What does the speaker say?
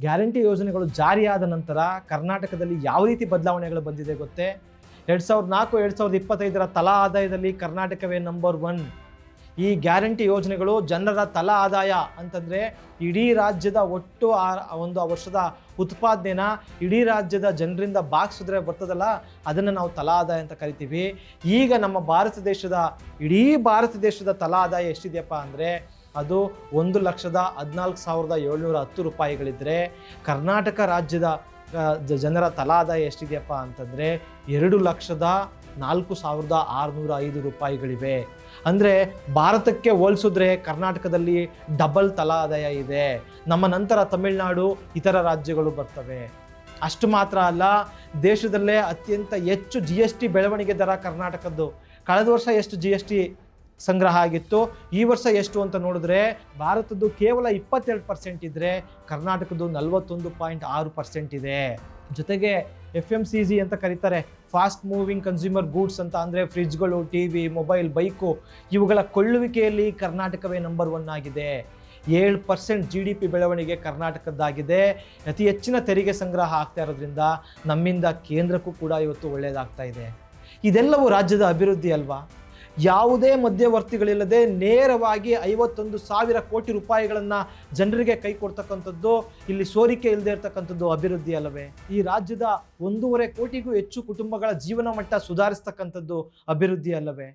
Guarantee ಯೋಜನೆಗಳು ಜಾರಿಯಾದ ನಂತರ ಕರ್ನಾಟಕದಲ್ಲಿ ಯಾವ ರೀತಿ ಬದಲಾವಣೆಗಳು ಬಂದಿದೆ ಗೊತ್ತೇ? ಎರಡು ಸಾವಿರದ ನಾಲ್ಕು ಎರಡು ಸಾವಿರದ ಇಪ್ಪತ್ತೈದರ ತಲಾ ಆದಾಯದಲ್ಲಿ ಕರ್ನಾಟಕವೇ ನಂಬರ್ ಒನ್ ಈ ಗ್ಯಾರಂಟಿ ಯೋಜನೆಗಳು ಜನರ ತಲಾ ಆದಾಯ ಅಂತಂದರೆ ಇಡೀ ರಾಜ್ಯದ ಒಟ್ಟು ಆ ಒಂದು ವರ್ಷದ ಉತ್ಪಾದನೆನ ಇಡೀ ರಾಜ್ಯದ ಜನರಿಂದ ಬಾಗಿಸಿದ್ರೆ ಬರ್ತದಲ್ಲ, ಅದನ್ನು ನಾವು ತಲಾ ಆದಾಯ ಅಂತ ಕರಿತೀವಿ. ಈಗ ನಮ್ಮ ಭಾರತ ದೇಶದ, ಇಡೀ ಭಾರತ ದೇಶದ ತಲಾ ಆದಾಯ ಎಷ್ಟಿದೆಯಪ್ಪ ಅಂದರೆ ಅದು ಒಂದು ಲಕ್ಷದ ಹದಿನಾಲ್ಕು ಸಾವಿರದ ಏಳ್ನೂರ ಹತ್ತು ರೂಪಾಯಿಗಳಿದ್ದರೆ ಕರ್ನಾಟಕ ರಾಜ್ಯದ ಜನರ ತಲಾ ಆದಾಯ ಎಷ್ಟಿದೆಯಪ್ಪ ಅಂತಂದರೆ ಎರಡು ಲಕ್ಷದ ನಾಲ್ಕು ಸಾವಿರದ ಆರುನೂರ ಐದು ರೂಪಾಯಿಗಳಿವೆ. ಅಂದರೆ ಭಾರತಕ್ಕೆ ಹೋಲಿಸಿದ್ರೆ ಕರ್ನಾಟಕದಲ್ಲಿ ಡಬಲ್ ತಲಾ ಆದಾಯ ಇದೆ. ನಮ್ಮ ನಂತರ ತಮಿಳುನಾಡು, ಇತರ ರಾಜ್ಯಗಳು ಬರ್ತವೆ. ಅಷ್ಟು ಮಾತ್ರ ಅಲ್ಲ, ದೇಶದಲ್ಲೇ ಅತ್ಯಂತ ಹೆಚ್ಚು ಜಿ ಎಸ್ ಟಿ ಬೆಳವಣಿಗೆ ದರ ಕರ್ನಾಟಕದ್ದು. ಕಳೆದ ವರ್ಷ ಎಷ್ಟು ಜಿ ಎಸ್ ಟಿ ಸಂಗ್ರಹ ಆಗಿತ್ತು? ಈ ವರ್ಷ ಎಷ್ಟು ಅಂತ ನೋಡಿದ್ರೆ, ಭಾರತದ್ದು ಕೇವಲ ಇಪ್ಪತ್ತೆರಡು ಪರ್ಸೆಂಟ್ ಇದ್ದರೆ ಕರ್ನಾಟಕದ್ದು ನಲವತ್ತೊಂದು ಪಾಯಿಂಟ್ ಆರು ಪರ್ಸೆಂಟ್ ಇದೆ. ಜೊತೆಗೆ ಎಫ್ ಎಂ ಸಿ ಜಿ ಅಂತ ಕರೀತಾರೆ. ಫಾಸ್ಟ್ ಮೂವಿಂಗ್ ಕನ್ಸ್ಯೂಮರ್ ಗೂಡ್ಸ್ ಅಂತ ಅಂದರೆ ಫ್ರಿಜ್ಗಳು ಟಿ ವಿ ಮೊಬೈಲ್ ಬೈಕು ಇವುಗಳ ಕೊಳ್ಳುವಿಕೆಯಲ್ಲಿ ಕರ್ನಾಟಕವೇ ನಂಬರ್ ಒನ್ ಆಗಿದೆ. ಏಳು ಪರ್ಸೆಂಟ್ ಜಿ ಡಿ ಪಿ ಬೆಳವಣಿಗೆ ಕರ್ನಾಟಕದ್ದಾಗಿದೆ. ಅತಿ ಹೆಚ್ಚಿನ ತೆರಿಗೆ ಸಂಗ್ರಹ ಆಗ್ತಾ ಇರೋದ್ರಿಂದ ನಮ್ಮಿಂದ ಕೇಂದ್ರಕ್ಕೂ ಕೂಡ ಇವತ್ತು ಒಳ್ಳೆಯದಾಗ್ತಾ ಇದೆ. ಇದೆಲ್ಲವೂ ರಾಜ್ಯದ ಅಭಿವೃದ್ಧಿ ಅಲ್ವಾ? ಯಾವುದೇ ಮಧ್ಯವರ್ತಿಗಳಿಲ್ಲದೆ ನೇರವಾಗಿ ಐವತ್ತೊಂದು ಸಾವಿರ ಕೋಟಿ ರೂಪಾಯಿಗಳನ್ನು ಜನರಿಗೆ ಕೈ ಕೊಡ್ತಕ್ಕಂಥದ್ದು, ಇಲ್ಲಿ ಸೋರಿಕೆ ಇಲ್ಲದೆ ಇರತಕ್ಕಂಥದ್ದು ಅಭಿವೃದ್ಧಿ ಅಲ್ಲವೇ? ಈ ರಾಜ್ಯದ ಒಂದೂವರೆ ಕೋಟಿಗೂ ಹೆಚ್ಚು ಕುಟುಂಬಗಳ ಜೀವನ ಮಟ್ಟ ಸುಧಾರಿಸ್ತಕ್ಕಂಥದ್ದು ಅಭಿವೃದ್ಧಿ ಅಲ್ಲವೇ?